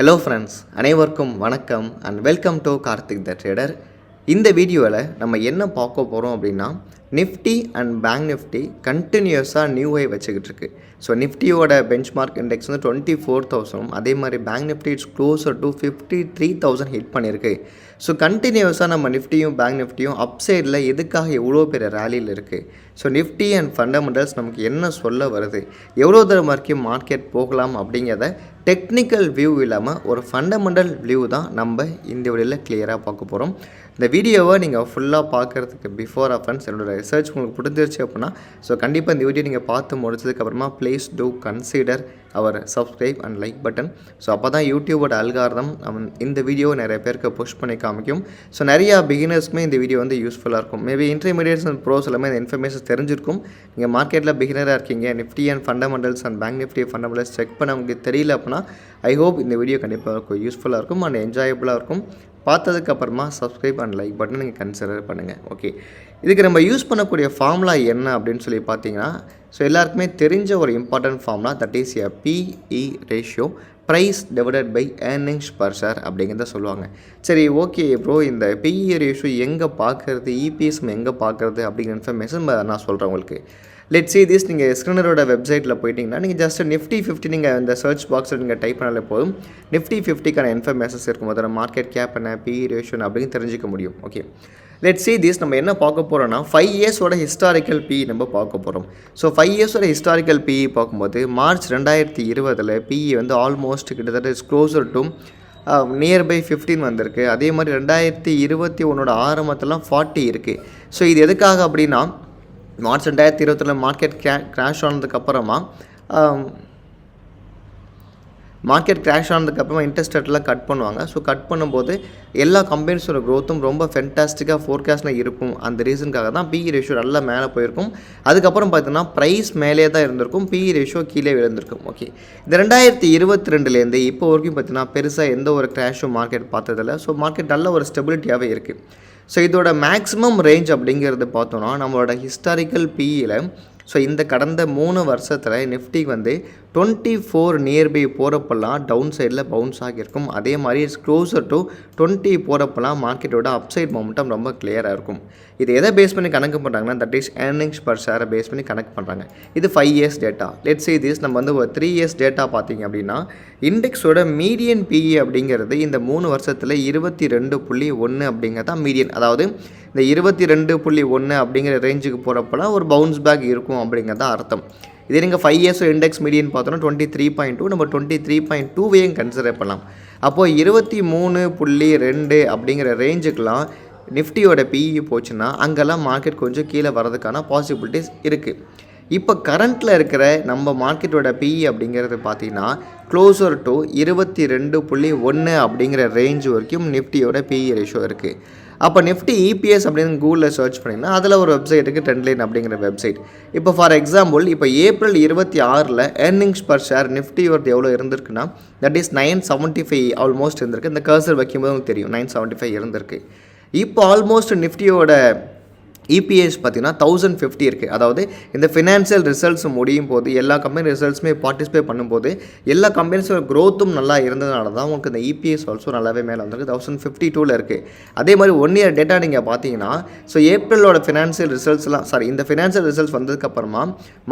Hello friends அனைவருக்கும் வணக்கம் and welcome to Karthik the trader இந்த வீடியோவில் நம்ம என்ன பார்க்க போகிறோம் அப்படின்னா நிஃப்டி அண்ட் பேங்க் நிஃப்டி கண்டினியூஸாக நியூ ஹை வச்சுக்கிட்டு இருக்கு. ஸோ நிஃப்டியோட பெஞ்ச்மார்க் இண்டெக்ஸ் வந்து டுவெண்ட்டி ஃபோர் தௌசண்ட் அதே மாதிரி bank Nifty it's closer to fifty three thousand hit பண்ணியிருக்கு ஸோ கண்டினியூஸாக நம்ம நிஃப்டியும் பேங்க் நிஃப்டியும் அப் சைடில் எதுக்காக எவ்வளோ பெரிய ரேலியில் இருக்குது ஸோ நிஃப்டி அண்ட் ஃபண்டமெண்டல்ஸ் நமக்கு என்ன சொல்ல வருது? எவ்வளோ தூரம் வரைக்கும் மார்க்கெட் போகலாம் அப்படிங்கிறத டெக்னிக்கல் வியூ இல்லாமல் ஒரு ஃபண்டமெண்டல் வியூ தான் நம்ம இந்த வீடியோவில் கிளியராக பார்க்க போகிறோம் இந்த வீடியோவை நீங்கள் ஃபுல்லாக பார்க்குறதுக்கு பிஃபோர் ஃப்ரெண்ட்ஸ் என்னோட ரிசர்ச் உங்களுக்கு பிடிச்சிருச்சு அப்படின்னா ஸோ கண்டிப்பாக இந்த வீடியோ நீங்கள் பார்த்து முடிச்சதுக்கப்புறமா please do consider our subscribe and like button so அப்போ தான் யூடியூபோட அல்காரதம் இந்த வீடியோவை நிறைய பேருக்கு புஷ் பண்ணி காமிக்கும். ஸோ நிறையா பிகினர்ஸ்க்குமே இந்த வீடியோ வந்து யூஸ்ஃபுல்லாக இருக்கும். மேபி இன்டர்மீடியட்ஸ் அண்ட் ப்ரோஸ் எல்லாமே இந்த இன்ஃபர்மேஷன் தெரிஞ்சிருக்கும். நீங்கள் மார்க்கெட்டில் பிகினராக இருக்கீங்க Nifty and fundamentals and bank Nifty fundamentals check பண்ண உங்களுக்கு தெரியல அப்படின்னா ஐ ஹோப் இந்த வீடியோ கண்டிப்பாக இருக்கும் யூஸ்ஃபுல்லாக இருக்கும் அண்ட் என்ஜாயபுளாக இருக்கும். பார்த்ததுக்கப்புறமா சப்ஸ்கிரைப் அண்ட் லைக் பட்டன் நீங்கள் கன்சிடர் பண்ணுங்கள் ஓகே இதுக்கு நம்ம யூஸ் பண்ணக்கூடிய ஃபார்முலா என்ன அப்படின்னு சொல்லி பார்த்தீங்கன்னா ஸோ எல்லாருக்குமே தெரிஞ்ச ஒரு important formula that is a PE ratio price divided by earnings per share அப்படிங்கிறத சொல்லுவாங்க. சரி ஓகே ப்ரோ இந்த பிஇ ரேஷியோ எங்கே பார்க்குறது இபிஎஸ் எங்கே பார்க்குறது அப்படிங்கிற இன்ஃபர்மேஷன் நான் சொல்கிறேன் உங்களுக்கு. லெட் சி திஸ் நீங்கள் ஸ்கிரினரோட வெப்சைட்டில் போயிட்டீங்கன்னா நீங்கள் ஜஸ்ட் நிஃப்டி ஃபிஃப்டி நீங்கள் இந்த சர்ச் பாக்ஸில் நீங்கள் டைப் பண்ணாலே போதும். நிஃப்டி ஃபிஃப்டிக்கான இன்ஃபர்மேஷன்ஸ் இருக்கும். அதோட மார்க்கெட் கேப் என்ன பி ரேஷன் அப்படின்னு தெரிஞ்சிக்க முடியும். ஓகே லெட் சி திஸ் நம்ம என்ன பார்க்க போகிறோம்னா ஃபைவ் இயர்ஸோட ஹிஸ்டாரிக்கல் பி நம்ம பார்க்க போகிறோம் ஸோ ஃபைவ் இயர்ஸோட ஹிஸ்டாரிக்கல் பிஇ பார்க்கும்போது மார்ச் ரெண்டாயிரத்தி இருபதில் பிஇ வந்து ஆல்மோஸ்ட் கிட்டத்தட்ட is closer to nearby fifteen வந்திருக்கு. அதே மாதிரி ரெண்டாயிரத்தி இருபத்தி ஒன்றோட ஆரம்பத்தெல்லாம் ஃபார்ட்டி இருக்குது ஸோ இது எதுக்காக அப்படின்னா மார்ச் ரெண்டாயிரத்தி இருபத்தில் மார்க்கெட் கே கிராஷ் ஆனதுக்கப்புறமா மார்க்கெட் கிராஷ் ஆனதுக்கப்புறமா இன்ட்ரெஸ்ட் ரேட்லாம் கட் பண்ணுவாங்க. ஸோ கட் பண்ணும்போது எல்லா கம்பெனிஸோட க்ரோத்தும் ரொம்ப ஃபென்டாஸ்டிக்காக ஃபோர்காஸ்ட்டில் இருக்கும். அந்த ரீசனுக்காக தான் பிஇ ரேஷியோ நல்லா மேலே போயிருக்கும். அதுக்கப்புறம் பார்த்தீங்கன்னா ப்ரைஸ் மேலே தான் இருந்திருக்கும். பிஇ ரேஷியோ கீழே விழுந்திருக்கும். ஓகே இந்த ரெண்டாயிரத்தி இருபத்தி ரெண்டுலேருந்து இப்போ வரைக்கும் பார்த்தீங்கன்னா பெருசாக எந்த ஒரு கிராஷும் மார்க்கெட் பார்த்ததில்ல. ஸோ மார்க்கெட் நல்ல ஒரு ஸ்டெபிலிட்டியாகவே இருக்குது ஸோ இதோட மேக்ஸிமம் ரேஞ்ச் அப்படிங்கிறது பார்த்தோன்னா நம்மளோட ஹிஸ்டாரிக்கல் பிஇயில் ஸோ இந்த கடந்த மூணு வருஷத்தில் நிஃப்டிக்கு வந்து டுவெண்ட்டி ஃபோர் நியர்பை போகிறப்பெல்லாம் டவுன் சைடில் பவுன்ஸ் ஆகியிருக்கும். அதே மாதிரி இட்ஸ் க்ளோசர் டு டுவெண்ட்டி போகிறப்பெல்லாம் மார்க்கெட்டோட அப்சைட் மொமெண்டம் ரொம்ப கிளியராக இருக்கும். இது எதை பேஸ் பண்ணி கணக்கு பண்ணுறாங்கன்னா தட் இஸ் ஏர்னிங்ஸ் பர் ஷேரை பேஸ் பண்ணி கணக்கு பண்ணுறாங்க இது five years data let say this நம்ம வந்து ஒரு த்ரீ இயர்ஸ் டேட்டா பார்த்தீங்க அப்படின்னா இண்டெக்ஸோட மீடியன் பிஇ அப்படிங்கிறது இந்த மூணு வருஷத்தில் இருபத்தி ரெண்டு புள்ளி ஒன்று அப்படிங்கிறது தான் மீடியன் அதாவது இந்த இருபத்தி ரெண்டு புள்ளி ஒன்று அப்படிங்கிற ரேஞ்சுக்கு போகிறப்பெல்லாம் ஒரு பவுன்ஸ் பேக் இருக்கும் அப்படிங்கிறது தான் அர்த்தம். இதே நீங்கள் ஃபைவ் இயர்ஸ் இண்டெக்ஸ் மீடியன் பார்த்தோன்னா டுவெண்ட்டி த்ரீ பாயிண்ட் டூ நம்ம டுவெண்ட்டி த்ரீ பாயிண்ட் டூவையும் கன்சிடர் பண்ணலாம். அப்போது இருபத்தி மூணு புள்ளி ரெண்டு அப்படிங்கிற ரேஞ்சுக்கெலாம் நிஃப்டியோட பிஇ போச்சுன்னா அங்கெல்லாம் மார்க்கெட் கொஞ்சம் கீழே வரதுக்கான பாசிபிலிட்டிஸ் இருக்குது இப்போ கரண்ட்டில் இருக்கிற நம்ம மார்க்கெட்டோட பிஇ அப்படிங்கிறது பார்த்தீங்கன்னா க்ளோஸர் டு இருபத்தி ரெண்டு புள்ளி ஒன்று அப்படிங்கிற ரேஞ்ச் வரைக்கும் நிஃப்டியோட பிஇ ரேஷியோ இருக்குது அப்போ நிஃப்டி இபிஎஸ் அப்படின்னு கூகுளில் சர்ச் பண்ணிங்கன்னா அதில் ஒரு வெப்சைட்டுக்கு ட்ரெண்ட்லைன் அப்படிங்கிற வெப்சைட் இப்போ ஃபார் எக்ஸாம்பிள் இப்போ ஏப்ரல் இருபத்தி ஆறில் ஏர்னிங்ஸ் பர் ஷேர் நிஃப்டியோட எவ்வளோ இருந்திருக்குன்னா that is nine seventy five almost இருந்திருக்கு. இந்த கர்சர் வைக்கும்போது உங்களுக்கு தெரியும் நைன் செவன்ட்டி ஃபைவ் இருந்திருக்கு. இப்போ ஆல்மோஸ்ட் நிஃப்டியோட இபிஎஸ் பார்த்தீங்கன்னா தௌசண்ட் ஃபிஃப்டி இருக்குது அதாவது இந்த ஃபினான்ஷியல் ரிசல்ட்ஸ் முடியும் போது எல்லா கம்பெனி ரிசல்ட்ஸுமே பார்ட்டிசிபேட் பண்ணும்போது எல்லா கம்பெனிஸோட க்ரோத்தும் நல்லா இருந்ததுனால தான் உங்களுக்கு இந்த இபிஎஸ் ஆல்சோ நல்லாவே மேலே வந்திருக்கு. தௌசண்ட் ஃபிஃப்டி டூவில் இருக்குது அதே மாதிரி ஒன் இயர் டேட்டா நீங்கள் பார்த்தீங்கன்னா ஸோ ஏப்ரலோட ஃபினான்ஷியல் ரிசல்ட்ஸ்லாம் சாரி இந்த ஃபினான்ஷியல் ரிசல்ட்ஸ் வந்ததுக்கப்புறமா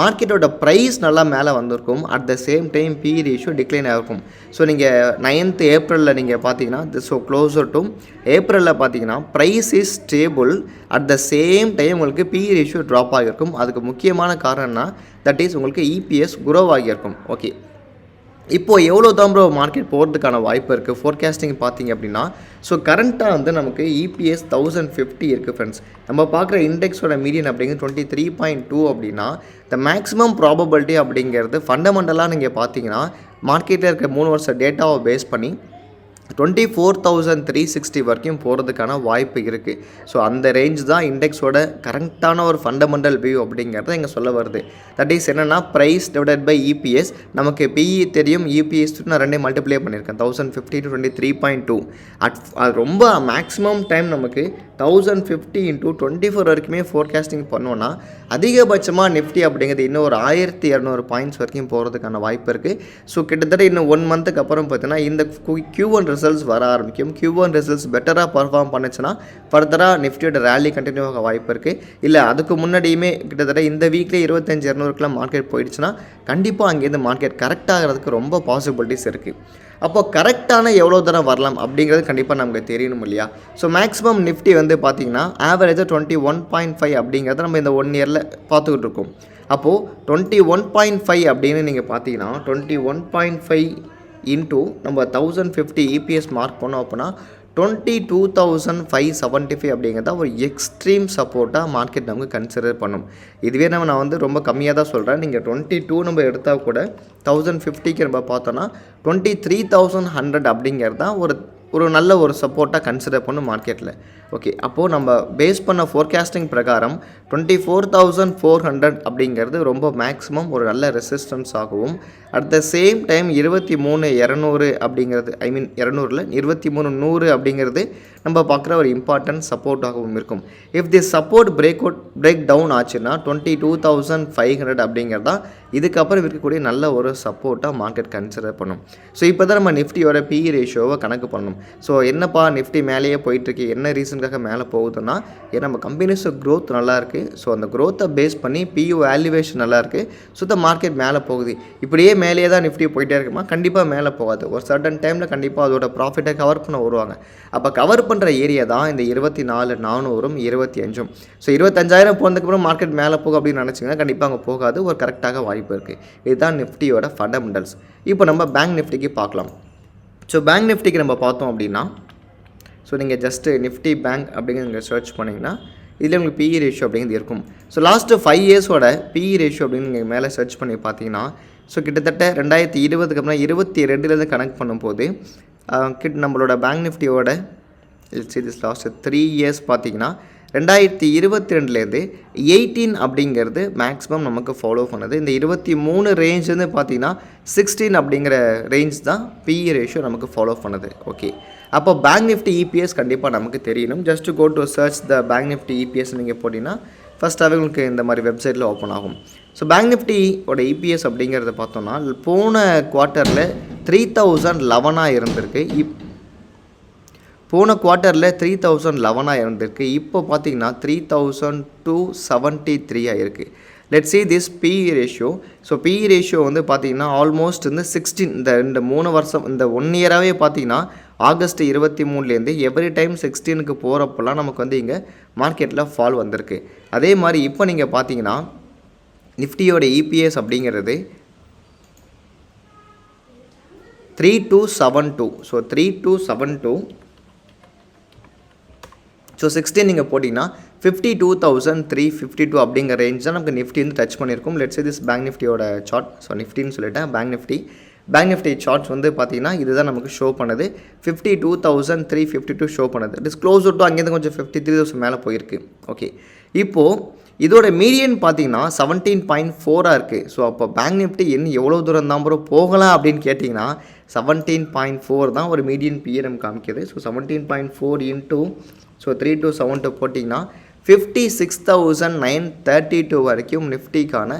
மார்க்கெட்டோட ப்ரைஸ் நல்லா மேலே வந்திருக்கும். At the same time P ratio decline ஆகிருக்கும் ஸோ நீங்கள் நைன்த் ஏப்ரலில் நீங்கள் பார்த்தீங்கன்னா ஸோ க்ளோஸர் டு ஏப்ரலில் பார்த்தீங்கன்னா price is stable at the same time உங்களுக்கு பி ரேஷியோ ட்ராப் ஆகியிருக்கும். அதுக்கு முக்கியமான காரணம்னா தட் இஸ் உங்களுக்கு இபிஎஸ் குரோவ் ஆகியிருக்கும் ஓகே இப்போது எவ்வளோ தான் ப்ரோ மார்க்கெட் போகிறதுக்கான வாய்ப்பு இருக்குது ஃபோர்காஸ்டிங் பார்த்தீங்க அப்படின்னா ஸோ கரண்ட்டாக வந்து நமக்கு இபிஎஸ் தௌசண்ட் ஃபிஃப்டி இருக்குது ஃப்ரெண்ட்ஸ் நம்ம பார்க்குற இண்டெக்ஸோட மீடியன் அப்படிங்கிறது டுவெண்ட்டி த்ரீ பாயிண்ட் டூ அப்படின்னா த மேக்ஸிமம் ப்ராபபிலிட்டி அப்படிங்கிறது ஃபண்டமெண்டலாக நீங்கள் பார்த்தீங்கன்னா மார்க்கெட்டில் இருக்க மூணு வருஷம் டேட்டாவை பேஸ் பண்ணி twenty four thousand three sixty வரைக்கும் போகிறதுக்கான வாய்ப்பு இருக்குது ஸோ அந்த ரேஞ்ச் தான் இண்டெக்ஸோட கரெக்டான ஒரு ஃபண்டமெண்டல் வியூ அப்படிங்கிறத இங்கே சொல்ல வருது. தட் இஸ் என்னென்னா ப்ரைஸ் டிவைட் பை இபிஎஸ் நமக்கு பிஇ தெரியும் இபிஎஸ் நான் ரெண்டே மல்டிப்ளை பண்ணியிருக்கேன். Thousand fifty to twenty three point two at அது ரொம்ப மேக்ஸிமம் டைம் நமக்கு thousand fifty into twenty four வரைக்குமே ஃபோர்காஸ்டிங் பண்ணோன்னா அதிகபட்சமாக நிஃப்டி அப்படிங்கிறது இன்னும் ஒரு ஆயிரத்தி இரநூறு பாயிண்ட்ஸ் வரைக்கும் போகிறதுக்கான வாய்ப்பு இருக்குது ஸோ கிட்டத்தட்ட இன்னும் ஒன் மந்த்துக்கு அப்புறம் பார்த்தீங்கன்னா இந்த கியூ ஒன் ரிசல்ட்ஸ் வர ஆரம்பிக்கும். கியூ ஒன் ரிசல்ட்ஸ் பெட்டராக பர்ஃபார்ம் பண்ணுச்சுன்னா ஃபர்தராக நிஃப்டியோட ரேலி கண்டினியூ ஆக வாய்ப்பு இருக்குது இல்லை அதுக்கு முன்னாடியுமே கிட்டத்தட்ட இந்த வீக்லேயே இருபத்தஞ்சி இரநூறுக்குலாம் மார்க்கெட் போயிடுச்சுன்னா கண்டிப்பாக அங்கேருந்து மார்க்கெட் கரெக்ட் ஆகிறதுக்கு ரொம்ப பாசிபிலிட்டிஸ் இருக்குது அப்போது கரெக்டான எவ்வளோ தூரம் வரலாம் அப்படிங்கிறது கண்டிப்பாக நமக்கு தெரியணும் இல்லையா? ஸோ மேக்ஸிமம் நிஃப்டி வந்து பார்த்திங்கன்னா ஆவரேஜாக டுவெண்ட்டி ஒன் பாயிண்ட் ஃபைவ் அப்படிங்கிறத நம்ம இந்த ஒன் இயரில் பார்த்துக்கிட்டு இருக்கோம். அப்போது டுவெண்ட்டி ஒன் பாயிண்ட் ஃபைவ் அப்படின்னு நீங்கள் பார்த்தீங்கன்னா twenty one point five into நம்ம தௌசண்ட் ஃபிஃப்டி இபிஎஸ் மார்க் பண்ணோம் அப்படின்னா twenty two thousand five seventy five அப்படிங்கிறத ஒரு எக்ஸ்ட்ரீம் சப்போர்ட்டாக மார்க்கெட் நமக்கு கன்சிடர் பண்ணும். இதுவே நம்ம நான் வந்து ரொம்ப கம்மியாக தான் சொல்கிறேன் நீங்கள் டுவெண்ட்டி டூ நம்ம எடுத்தால் கூட தௌசண்ட் ஃபிஃப்டிக்கு நம்ம பார்த்தோன்னா டுவெண்ட்டி த்ரீ தௌசண்ட் ஹண்ட்ரட் அப்படிங்கிறது தான் ஒரு ஒரு நல்ல ஒரு சப்போர்ட்டாக கன்சிடர் பண்ணும் மார்க்கெட்டில் ஓகே அப்போது நம்ம பேஸ் பண்ண ஃபோர்காஸ்டிங் பிரகாரம் twenty four thousand four hundred அப்படிங்கிறது ரொம்ப மேக்ஸிமம் ஒரு நல்ல ரெசிஸ்டன்ஸ் ஆகவும் அட் த சேம் டைம் இருபத்தி மூணு இரநூறு அப்படிங்கிறது ஐ மீன் இரநூறில் இருபத்தி மூணு நூறு அப்படிங்கிறது நம்ம பார்க்குற ஒரு இம்பார்ட்டன்ட் சப்போர்ட்டாகவும் இருக்கும். If the support break out break down ஆச்சுன்னா twenty two thousand five hundred அப்படிங்கிறது தான் இதுக்கப்புறம் இருக்கக்கூடிய நல்ல ஒரு சப்போர்ட்டாக மார்க்கெட் கன்சிடர் பண்ணும். ஸோ இப்போ தான் நம்ம நிஃப்டியோட பிஇ ரேஷியோவை கணக்கு பண்ணணும். ஸோ என்னப்பா நிஃப்டி மேலேயே போயிட்டுருக்கு? என்ன ரீசனுக்காக மேலே போகுதுன்னா ஏன்னா நம்ம கம்பெனிஸோட க்ரோத் நல்லா இருக்குது ஸோ அந்த க்ரோத்தை பேஸ் பண்ணி பியூ வேல்யூவேஷன் நல்லா இருக்குது ஸோ இந்த மார்க்கெட் மேலே போகுது. இப்படியே மேலேயே தான் நிஃப்டி போயிட்டே இருக்குமா? கண்டிப்பாக மேலே போகாது. ஒரு சர்டன் டைமில் கண்டிப்பாக அதோட ப்ராஃபிட்டை கவர் பண்ண வருவாங்க. அப்போ கவர் பண்ணுற ஏரியா தான் இந்த இருபத்தி நாலு நானூறும் இருபத்தி அஞ்சும். ஸோ இருபத்தஞ்சாயிரம் போனதுக்கப்புறம் மார்க்கெட் மேலே போகும் அப்படின்னு நினச்சிங்கன்னா கண்டிப்பாக அங்கே போகாது. ஒரு கரெக்டாக வாய்ப்பு இருக்குது இதுதான் நிஃப்டியோட ஃபண்டமெண்டல்ஸ் இப்போ நம்ம பேங்க் நிஃப்டிக்கு பார்க்கலாம். ஸோ பேங்க் நிஃப்டிக்கு நம்ம பார்த்தோம் அப்படின்னா ஸோ நீங்கள் ஜஸ்ட்டு நிஃப்டி பேங்க் அப்படிங்கிற நீங்கள் சர்ச் பண்ணிங்கன்னா இதில் உங்களுக்கு பிஇ ரேஷியோ அப்படிங்கிறது இருக்கும். ஸோ லாஸ்ட்டு ஃபைவ் இயர்ஸோட பிஇ ரேஷியோ அப்படின்னு நீங்கள் மேலே சர்ச் பண்ணி பார்த்தீங்கன்னா ஸோ கிட்டத்தட்ட ரெண்டாயிரத்தி இருபதுக்கு அப்புறம் இருபத்தி ரெண்டுலேருந்து கனெக்ட் பண்ணும்போது கிட் நம்மளோட பேங்க் நிஃப்டியோட see this last three years பார்த்தீங்கன்னா ரெண்டாயிரத்தி இருபத்தி ரெண்டுலேருந்து எயிட்டீன் அப்படிங்கிறது மேக்ஸிமம் நமக்கு ஃபாலோ பண்ணுது. இந்த இருபத்தி மூணு ரேஞ்ச்லேருந்து பார்த்தீங்கன்னா சிக்ஸ்டீன் அப்படிங்கிற ரேஞ்ச் தான் பிஇ ரேஷியோ நமக்கு ஃபாலோ பண்ணுது. ஓகே அப்போ பேங்க் நிஃப்டி இபிஎஸ் கண்டிப்பாக நமக்கு தெரியணும். Just go to search the bank Nifty EPS நீங்கள் போட்டிங்கன்னா ஃபஸ்ட்டாகவே உங்களுக்கு இந்த மாதிரி வெப்சைட்டில் ஓப்பன் ஆகும். ஸோ பேங்க் நிஃப்டியோட இபிஎஸ் அப்படிங்கிறத பார்த்தோம்னா போன குவார்ட்டரில் த்ரீ தௌசண்ட் லெவனாக இருந்திருக்கு. இப் போன குவார்ட்டரில் த்ரீ தௌசண்ட் லெவனாக இருந்திருக்கு. இப்போ பார்த்தீங்கன்னா த்ரீ தௌசண்ட் டூ செவன்ட்டி த்ரீயாக இருக்குது let see this PE ratio so PE ratio வந்து பார்த்தீங்கன்னா ஆல்மோஸ்ட் வந்து சிக்ஸ்டீன் இந்த இந்த மூணு வருஷம் இந்த ஒன் இயராகவே பார்த்தீங்கன்னா ஆகஸ்ட் இருபத்தி மூணுலேருந்து எவ்ரி டைம் சிக்ஸ்டீனுக்கு போகிறப்பெல்லாம் நமக்கு வந்து இங்கே மார்க்கெட்டில் ஃபால் வந்திருக்கு. அதே மாதிரி இப்போ நீங்கள் பார்த்தீங்கன்னா நிஃப்டியோட இபிஎஸ் அப்படிங்கிறது three two seven two so three two seven two so sixteen நீங்கள் போட்டிங்கன்னா fifty two thousand three fifty two அப்படிங்கிற ரேஞ்ச் தான் நமக்கு நிஃப்டி வந்து டச் பண்ணியிருக்கும். லெட்ஸ் திஸ் பேங்க் நிஃப்டியோட சார்ட் ஸோ நிஃப்டின்னு சொல்லிட்டேன் bank Nifty bank Nifty charts வந்து பார்த்தீங்கன்னா இதுதான் நமக்கு ஷோ பண்ணுது. Fifty two thousand three fifty two show பண்ணுது. டிஸ்க்ளோஸ் டு அங்கேருந்து கொஞ்சம் ஃபிஃப்டி த்ரீ தௌசண்ட் மேலே போயிருக்கு. ஓகே இப்போது இதோட மீடியன் பார்த்தீங்கன்னா செவன்டீன் பாயிண்ட் ஃபோராக இருக்குது ஸோ அப்போ பேங்க் நிஃப்டி என்ன எவ்வளோ தூரம் தான் ப்ரோ போகலாம் அப்படின்னு கேட்டிங்கன்னா செவன்டீன் பாயிண்ட் ஃபோர் தான் ஒரு மீடியன் பிஎன்எம் காமிக்கிறது so seventeen point four into so three two seven two போட்டிங்கன்னா fifty six thousand nine thirty two வரைக்கும் நிஃப்டிக்கான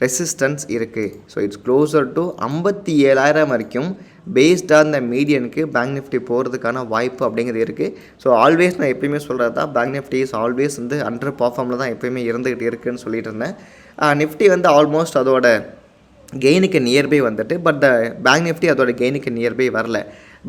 ரெசிஸ்டன்ஸ் இருக்குது ஸோ இட்ஸ் க்ளோசர் டு ஐம்பத்தி ஏழாயிரம் வரைக்கும் பேஸ்டாக அந்த மீடியனுக்கு பேங்க் நிஃப்டி போகிறதுக்கான வாய்ப்பு அப்படிங்கிறது இருக்குது ஸோ ஆல்வேஸ் நான் எப்பயுமே சொல்கிறது தான் பேங்க் நிஃப்டி இஸ் ஆல்வேஸ் வந்து அண்டர் பர்ஃபார்மில் தான் எப்பயுமே இருந்துக்கிட்டு இருக்குன்னு சொல்லிட்டு இருந்தேன். நிஃப்டி வந்து ஆல்மோஸ்ட் அதோட கெயினுக்கு நியர்பை வந்துட்டு பட் த பேங்க் நிஃப்டி அதோட கெயினுக்கு நியர்பை வரல.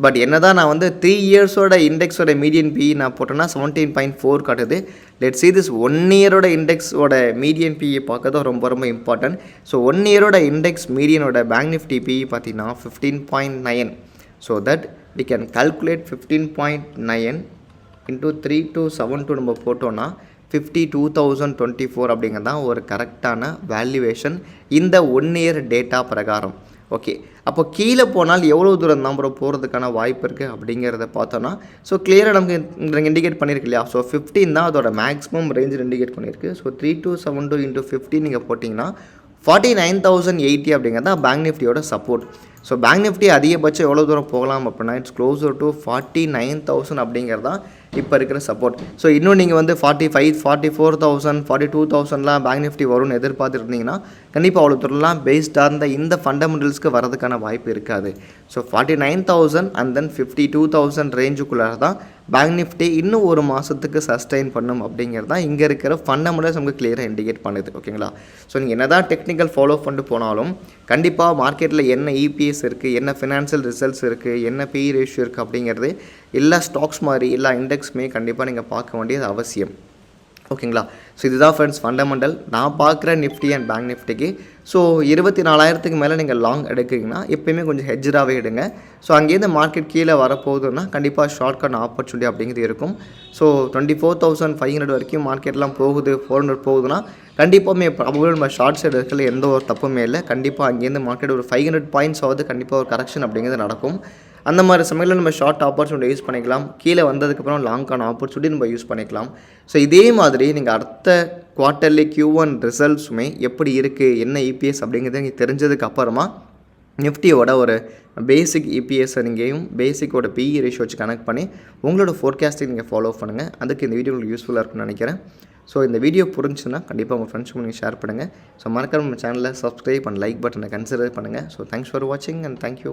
பட் என்ன தான் நான் வந்து த்ரீ இயர்ஸோட இண்டெக்ஸோட மீடியன் பி நான் போட்டேன்னா செவன்டீன் பாயிண்ட் ஃபோர் காட்டுது. லெட் சி திஸ் ஒன் இயரோட இண்டெக்ஸோட மீடியன் பிஇ பார்க்கறது ரொம்ப ரொம்ப இம்பார்ட்டன்ட் ஸோ ஒன் இயரோட இண்டெக்ஸ் மீடியனோட பேங்க் நிஃப்டி பிஇ பார்த்தீங்கன்னா fifteen point nine so that we can calculate fifteen point nine into three two seven two நம்ம போட்டோன்னா fifty two thousand twenty four அப்படிங்கிறது தான் ஒரு கரெக்டான வேல்யூவேஷன் இந்த ஒன் இயர் டேட்டா பிரகாரம். ஓகே அப்போ கீழே போனால் எவ்வளோ தூரம் தான் ப்ரோ போகிறதுக்கான வாய்ப்பு இருக்குது அப்படிங்கிறத பார்த்தோன்னா ஸோ கிளியராக நமக்கு இண்டிகேட் பண்ணியிருக்கு இல்லையா? ஸோ ஃபிஃப்டீன் தான் அதோட மேக்ஸிமம் ரேஞ்சில் இண்டிகேட் பண்ணியிருக்கு. So three two seven two into fifteen நீங்கள் போட்டிங்கன்னா ஃபார்ட்டி நைன் தௌசண்ட் எயிட்டி அப்படிங்கிறது தான் பேங்க் நிஃப்டியோட சப்போர்ட் ஸோ பேங்க் நிஃப்டி அதிகபட்சம் எவ்வளோ தூரம் போகலாம் அப்படின்னா it's closer to forty nine thousand அப்படிங்கிறது தான் இப்போ இருக்கிற சப்போர்ட் ஸோ இன்னும் நீங்கள் வந்து forty five forty four thousand forty two தௌசண்ட்லாம் bank Nifty வரும்னு எதிர்பார்த்துருந்தீங்கன்னா கண்டிப்பாக அவ்வளோ தூரம்லாம் பேஸ்டாக இருந்த இந்த ஃபண்டமெண்டல்ஸ்க்கு வரதுக்கான வாய்ப்பு இருக்காது. So forty nine thousand and then fifty two thousand ரேஞ்சுக்குள்ளே தான் பேங்க் நிஃப்டி இன்னும் ஒரு மாதத்துக்கு சஸ்டெயின் பண்ணும் அப்படிங்கிறது தான் இங்கே இருக்கிற ஃபண்டமெண்டல்ஸ் நமக்கு கிளியராக இண்டிகேட் பண்ணுது ஓகேங்களா ஸோ நீங்கள் என்ன தான் டெக்னிக்கல் ஃபாலோ பண்ணிட்டு போனாலும் கண்டிப்பாக மார்க்கெட்டில் என்ன இபிஎஸ் இருக்குது என்ன ஃபினான்ஷியல் ரிசல்ட்ஸ் இருக்குது என்ன பி ரேஷியோ இருக்குது அப்படிங்கிறது எல்லா ஸ்டாக்ஸ் மாதிரி எல்லா இண்டெக்ஸுமே கண்டிப்பாக நீங்கள் பார்க்க வேண்டியது அவசியம். ஓகேங்களா? ஸோ இதுதான் ஃப்ரெண்ட்ஸ் ஃபண்டமெண்டல் நான் பார்க்குற நிஃப்டி அண்ட் பேங்க் நிஃப்டிக்கு ஸோ இருபத்தி நாலாயிரத்துக்கு மேலே நீங்கள் லாங் எடுக்கிறீங்கன்னா எப்பயுமே கொஞ்சம் ஹெஜ்ராகவே எடுங்க. ஸோ அங்கேருந்து மார்க்கெட் கீழே வரப்போகுதுன்னா கண்டிப்பாக ஷார்ட் கட் ஆப்பர்ச்சுனிட்டி அப்படிங்கிறது இருக்கும். So twenty four thousand five hundred வரைக்கும் மார்க்கெட்லாம் போகுது ஃபோர் ஹண்ட்ரட் போகுதுன்னா கண்டிப்பாகமே ப்ராபபிள் நம்ம ஷார்ட் சைடு இருக்கிற எந்த ஒரு தப்புமே இல்லை. கண்டிப்பாக அங்கேருந்து மார்க்கெட் ஒரு ஃபைவ் ஹண்ட்ரட் பாயிண்ட்ஸ் ஆகுது கண்டிப்பாக ஒரு கரெக்ஷன் அப்படிங்கிறது நடக்கும். அந்த மாதிரி சமயத்தில் நம்ம ஷார்ட் ஆப்பர்ச்சுனிட்டி யூஸ் பண்ணிக்கலாம். கீழே வந்ததுக்கப்புறம் லாங்கான ஆப்பர்ச்சுனிட்டி நம்ம யூஸ் பண்ணிக்கலாம். ஸோ இதே மாதிரி நீங்கள் அடுத்த குவார்ட்டர்லி கியூ ஒன் ரிசல்ட்ஸுமே எப்படி இருக்குது என்ன இபிஎஸ் அப்படிங்கிறது நீங்கள் தெரிஞ்சதுக்கு அப்புறமா நிஃப்டியோட ஒரு பேசிக் இபிஎஸ்ஸை நீங்களையும் பேசிக்கோட பிஇ ரேஷியோ வச்சு கனெக்ட் பண்ணி உங்களோட ஃபோர்காஸ்ட்டிங் நீங்கள் ஃபாலோ பண்ணுங்கள் அதுக்கு இந்த வீடியோ உங்களுக்கு யூஸ்ஃபுல்லாக இருக்கும்னு நினைக்கிறேன். ஸோ இந்த வீடியோ புரிஞ்சுன்னா கண்டிப்பாக உங்கள் ஃப்ரெண்ட்ஸுக்கு நீங்கள் ஷேர் பண்ணுங்கள் ஸோ மறக்காம நம்ம சேனலில் சப்ஸ்கிரைப் அண்ட் லைக் பட்டனை கன்சிடர் பண்ணுங்கள் ஸோ தேங்க்ஸ் ஃபார் வாட்சிங் அண்ட் தேங்க்யூ